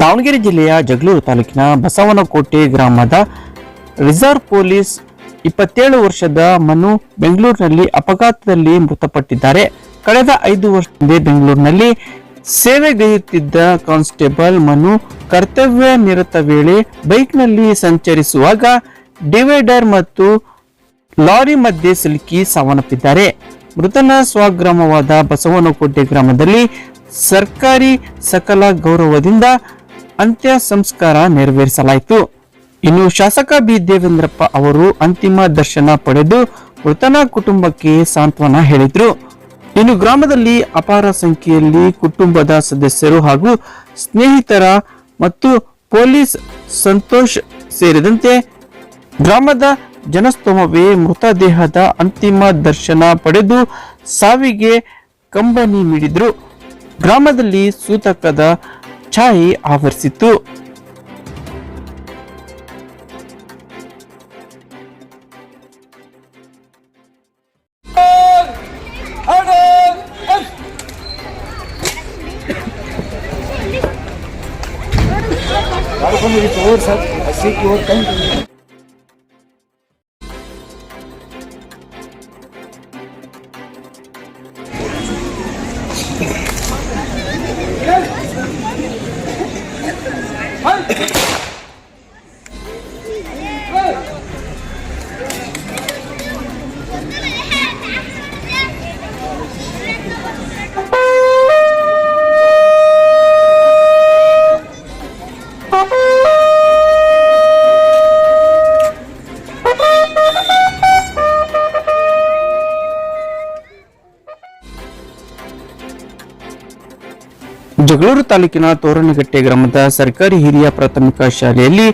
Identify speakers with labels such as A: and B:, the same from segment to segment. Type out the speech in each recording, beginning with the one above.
A: ದಾವಣಗೆರೆ ಜಿಲ್ಲೆಯ ಜಗಳೂರು ತಾಲೂಕಿನ ಬಸವನಕೋಟೆ ಗ್ರಾಮದ ರಿಸರ್ವ್ ಪೊಲೀಸ್ ಇಪ್ಪತ್ತೇಳು ವರ್ಷದ ಮನು ಬೆಂಗಳೂರಿನಲ್ಲಿ ಅಪಘಾತದಲ್ಲಿ ಮೃತಪಟ್ಟಿದ್ದಾರೆ. ಕಳೆದ ಐದು ವರ್ಷದಿಂದ ಬೆಂಗಳೂರಿನಲ್ಲಿ ಸೇವೆಗೈಯುತ್ತಿದ್ದ ಕಾನ್ಸ್ಟೇಬಲ್ ಮನು ಕರ್ತವ್ಯ ನಿರತ ವೇಳೆ ಬೈಕ್ನಲ್ಲಿ ಸಂಚರಿಸುವಾಗ ಡಿವೈಡರ್ ಮತ್ತು ಲಾರಿ ಮಧ್ಯೆ ಸಿಲುಕಿ ಸಾವನ್ನಪ್ಪಿದ್ದಾರೆ. ಮೃತನ ಸ್ವಗ್ರಾಮವಾದ ಬಸವನಕೋಟೆ ಗ್ರಾಮದಲ್ಲಿ ಸರ್ಕಾರಿ ಸಕಲ ಗೌರವದಿಂದ ಅಂತ್ಯ ಸಂಸ್ಕಾರ ನೆರವೇರಿಸಲಾಯಿತು. ಇನ್ನು ಶಾಸಕ ಬಿ. ದೇವೇಂದ್ರಪ್ಪ ಅವರು ಅಂತಿಮ ದರ್ಶನ ಪಡೆದು ಮೃತನ ಕುಟುಂಬಕ್ಕೆ ಸಾಂತ್ವನ ಹೇಳಿದ್ರು. ಇನ್ನು ಗ್ರಾಮದಲ್ಲಿ ಅಪಾರ ಸಂಖ್ಯೆಯಲ್ಲಿ ಕುಟುಂಬದ ಸದಸ್ಯರು ಹಾಗೂ ಸ್ನೇಹಿತರ ಮತ್ತು ಪೊಲೀಸ್ ಸಂತೋಷ್ ಸೇರಿದಂತೆ ಗ್ರಾಮದ ಜನಸ್ತೋಮವೇ ಮೃತದೇಹದ ಅಂತಿಮ ದರ್ಶನ ಪಡೆದು ಸಾವಿಗೆ ಕಂಬನಿ ನೀಡಿದ್ರು ಗ್ರಾಮದಲ್ಲಿ ಸೂತಕದ percayai
B: Havertz itu Kalau kamu gitu, saya sih kurang.
A: Jagalur ತಾಲೂಕಿನ ತೋರಣಗಟ್ಟೆ ಗ್ರಾಮದ ಸರ್ಕಾರಿ ಹಿರಿಯ ಪ್ರಾಥಮಿಕ ಶಾಲೆಯಲ್ಲಿ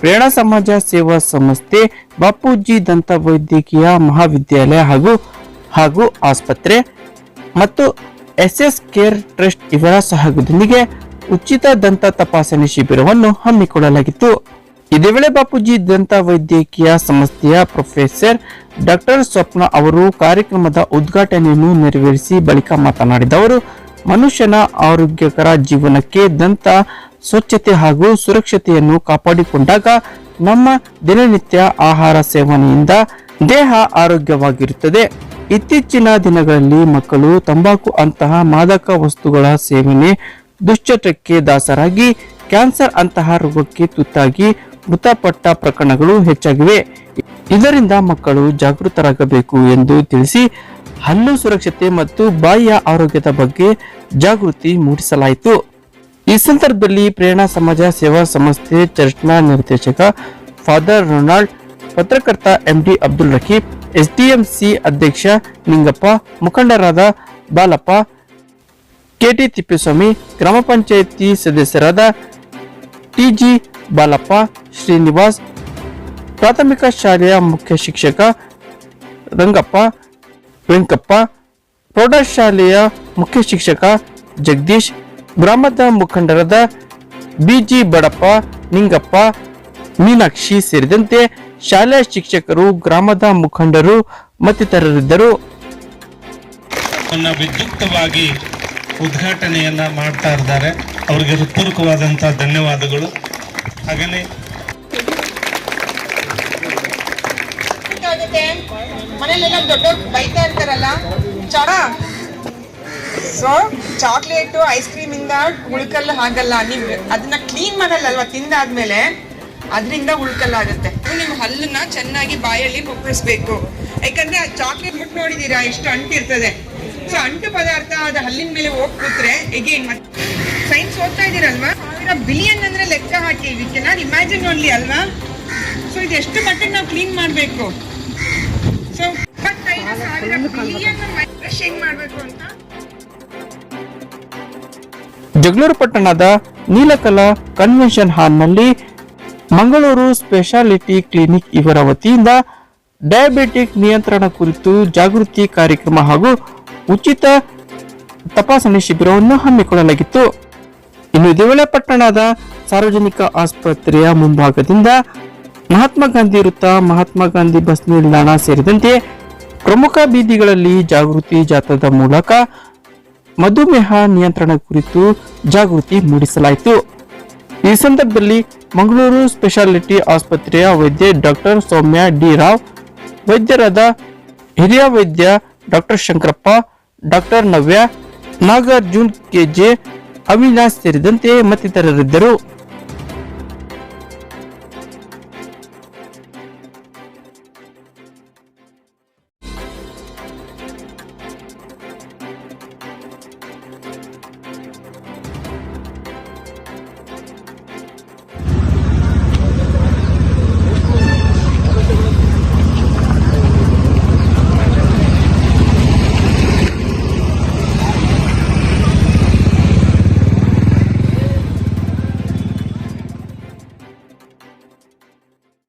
A: ಪ್ರೇರಣಾ ಸಮಾಜ ಸೇವಾ ಸಂಸ್ಥೆ ಬಾಪೂಜಿ ದಂತ ವೈದ್ಯಕೀಯ ಮಹಾವಿದ್ಯಾಲಯ ಹಾಗೂ ಹಾಗೂ ಆಸ್ಪತ್ರೆ ಮತ್ತು ಎಸ್ ಎಸ್ ಕೇರ್ ಟ್ರಸ್ಟ್ ಇವರ ಸಹಯೋಗದೊಂದಿಗೆ ಉಚಿತ ದಂತ ತಪಾಸಣೆ ಶಿಬಿರವನ್ನು ಹಮ್ಮಿಕೊಳ್ಳಲಾಗಿತ್ತು. ಇದೇ ವೇಳೆ ಬಾಪೂಜಿ ದಂತ ವೈದ್ಯಕೀಯ ಸಂಸ್ಥೆಯ ಪ್ರೊಫೆಸರ್ ಡಾಕ್ಟರ್ ಸ್ವಪ್ನ ಅವರು ಕಾರ್ಯಕ್ರಮದ ಉದ್ಘಾಟನೆಯನ್ನು ನೆರವೇರಿಸಿ ಬಳಿಕ ಮಾತನಾಡಿದ ಅವರು ಮನುಷ್ಯನ ಆರೋಗ್ಯಕರ ಜೀವನಕ್ಕೆ ದಂತ, ಸ್ವಚ್ಛತೆ ಹಾಗೂ ಸುರಕ್ಷತೆಯನ್ನು ಕಾಪಾಡಿಕೊಂಡಾಗ ನಮ್ಮ ದಿನನಿತ್ಯ ಆಹಾರ ಸೇವನೆಯಿಂದ ದೇಹ ಆರೋಗ್ಯವಾಗಿರುತ್ತದೆ. ಇತ್ತೀಚಿನ ದಿನಗಳಲ್ಲಿ ಮಕ್ಕಳು ತಂಬಾಕು ಅಂತಹ ಮಾದಕ ವಸ್ತುಗಳ ಸೇವನೆ ದುಶ್ಚಟಕ್ಕೆ ದಾಸರಾಗಿ, ಕ್ಯಾನ್ಸರ್ ಅಂತಹ ರೋಗಕ್ಕೆ ತುತ್ತಾಗಿ ಮೃತಪಟ್ಟ ಪ್ರಕರಣಗಳು ಹೆಚ್ಚಾಗಿವೆ. ಇದರಿಂದ ಮಕ್ಕಳು ಜಾಗೃತರಾಗಬೇಕು ಎಂದು ತಿಳಿಸಿ ಹಲ್ಲು ಸುರಕ್ಷತೆ ಮತ್ತು ಬಾಯಿಯ ಆರೋಗ್ಯದ ಬಗ್ಗೆ ಜಾಗೃತಿ ಮೂಡಿಸಲಾಯಿತು. ಈ ಸಂದರ್ಭದಲ್ಲಿ ಪ್ರೇರಣಾ ಸಮಾಜ ಸೇವಾ ಸಂಸ್ಥೆ ಚರ್ಚ್ನ ನಿರ್ದೇಶಕ ಫಾದರ್ ರೊನಾಲ್ಡ್, ಪತ್ರಕರ್ತ ಎಂಡಿ ಅಬ್ದುಲ್ ರಕೀಬ್, ಎಸ್ಡಿಎಂಸಿ ಅಧ್ಯಕ್ಷ ನಿಂಗಪ್ಪ, ಮುಖಂಡರಾದ ಬಾಲಪ್ಪ, ಕೆಟಿ ತಿಪ್ಪೇಸ್ವಾಮಿ, ಗ್ರಾಮ ಪಂಚಾಯಿತಿ ಸದಸ್ಯರಾದ ಟಿಜಿ ಬಾಲಪ್ಪ, ಶ್ರೀನಿವಾಸ್, ಪ್ರಾಥಮಿಕ ಶಾಲೆಯ ಮುಖ್ಯ ಶಿಕ್ಷಕ ರಂಗಪ್ಪ ವೆಂಕಪ್ಪ, ಪ್ರೌಢಶಾಲೆಯ ಮುಖ್ಯ ಶಿಕ್ಷಕ ಜಗದೀಶ್, ಗ್ರಾಮದ ಮುಖಂಡರಾದ ಬಿಜಿ ಬಡಪ್ಪ, ನಿಂಗಪ್ಪ, ಮೀನಾಕ್ಷಿ ಸೇರಿದಂತೆ ಶಾಲೆಯ ಶಿಕ್ಷಕರು, ಗ್ರಾಮದ ಮುಖಂಡರು ಮತ್ತಿತರರಿದ್ದರು.
C: ವಿದ್ಯುಕ್ತವಾಗಿ ಉದ್ಘಾಟನೆಯನ್ನ ಮಾಡ್ತಾ ಇದ್ದಾರೆ. ಅವರಿಗೆ ಹೃತ್ಪೂರ್ವಕವಾದಂತಹ ಧನ್ಯವಾದಗಳು. ಹಾಗೆಯೇ
D: ಆಗುತ್ತೆ ಮನೇಲೆಲ್ಲ ದೊಡ್ಡವ್ರು ಬೈತಾ ಇರ್ತಾರಲ್ಲ. ಚಡ. ಸೊ ಚಾಕ್ಲೇಟು ಐಸ್ ಇಂದ ಉಳ್ಕಲ್ಲ ಆಗಲ್ಲ ನೀವು ಅದನ್ನ ಕ್ಲೀನ್ ಮಾಡಲ್ಲ ಅಲ್ವಾ ತಿಂದಾದ್ಮೇಲೆ ಅದರಿಂದ ಉಳ್ಕಲ್ಲ ಆಗುತ್ತೆ. ನಿಮ್ಮ ಹಲ್ಲನ್ನ ಚೆನ್ನಾಗಿ ಬಾಯಲ್ಲಿ ಮುಕ್ಕಳಿಸ್ಬೇಕು ಯಾಕಂದ್ರೆ ಆ ಚಾಕ್ಲೇಟ್ ಮುಟ್ಟು ನೋಡಿದೀರಾ? ಎಷ್ಟು ಅಂಟಿರ್ತದೆ ಸೊ ಅಂಟು ಪದಾರ್ಥ ಅದು ಹಲ್ಲಿನ ಮೇಲೆ ಹೋಗ್ ಕೂತ್ರೆ ಎಗೇನ್ ಸೈನ್ಸ್ ಓದ್ತಾ ಇದೀರಲ್ವಾ ಸಾವಿರ ಬಿಲಿಯನ್ ಅಂದ್ರೆ ಲೆಕ್ಕ ಹಾಕಿ ಇದಕ್ಕೆ ನಾನು ಇಮ್ಯಾಜಿನ್ ಓನ್ಲಿ ಅಲ್ವಾ? ಸೊ ಇದೆಷ್ಟು ಮಟ್ಟಿಗೆ ನಾವು ಕ್ಲೀನ್ ಮಾಡಬೇಕು? ಸೊ ಇಪ್ಪತ್ತೈದು ಸಾವಿರ ಬಿಲಿಯನ್ ಬ್ರಷ್ ಹೆಂಗ್ ಮಾಡಬೇಕು ಅಂತ.
A: ಜಗಳೂರು ಪಟ್ಟಣದ ನೀಲಕಲಾ ಕನ್ವೆನ್ಷನ್ ಹಾಲ್ನಲ್ಲಿ ಮಂಗಳೂರು ಸ್ಪೆಷಾಲಿಟಿ ಕ್ಲಿನಿಕ್ ಇವರ ವತಿಯಿಂದ ಡಯಾಬಿಟಿಕ್ ನಿಯಂತ್ರಣ ಕುರಿತು ಜಾಗೃತಿ ಕಾರ್ಯಕ್ರಮ ಹಾಗೂ ಉಚಿತ ತಪಾಸಣೆ ಶಿಬಿರವನ್ನು ಹಮ್ಮಿಕೊಳ್ಳಲಾಗಿತ್ತು. ಇನ್ನು ಇದೇ ವೇಳೆ ಪಟ್ಟಣದ ಸಾರ್ವಜನಿಕ ಆಸ್ಪತ್ರೆಯ ಮುಂಭಾಗದಿಂದ ಮಹಾತ್ಮ ಗಾಂಧಿ ವೃತ್ತ, ಮಹಾತ್ಮ ಗಾಂಧಿ ಬಸ್ ನಿಲ್ದಾಣ ಸೇರಿದಂತೆ ಪ್ರಮುಖ ಬೀದಿಗಳಲ್ಲಿ ಜಾಗೃತಿ ಜಾಥಾದ ಮೂಲಕ ಮಧುಮೇಹ ನಿಯಂತ್ರಣ ಕುರಿತು ಜಾಗೃತಿ ಮೂಡಿಸಲಾಯಿತು. ಈ ಸಂದರ್ಭದಲ್ಲಿ ಮಂಗಳೂರು ಸ್ಪೆಷಾಲಿಟಿ ಆಸ್ಪತ್ರೆಯ ವೈದ್ಯ ಡಾಕ್ಟರ್ ಸೌಮ್ಯ ಡಿ ರಾವ್, ವೈದ್ಯರಾದ ಹಿರಿಯ ವೈದ್ಯ doctor Shankarappa, doctor Navya, Nagarjun KJ Avinash ಸೇರಿದಂತೆ ಮತ್ತಿತರರಿದ್ದರು.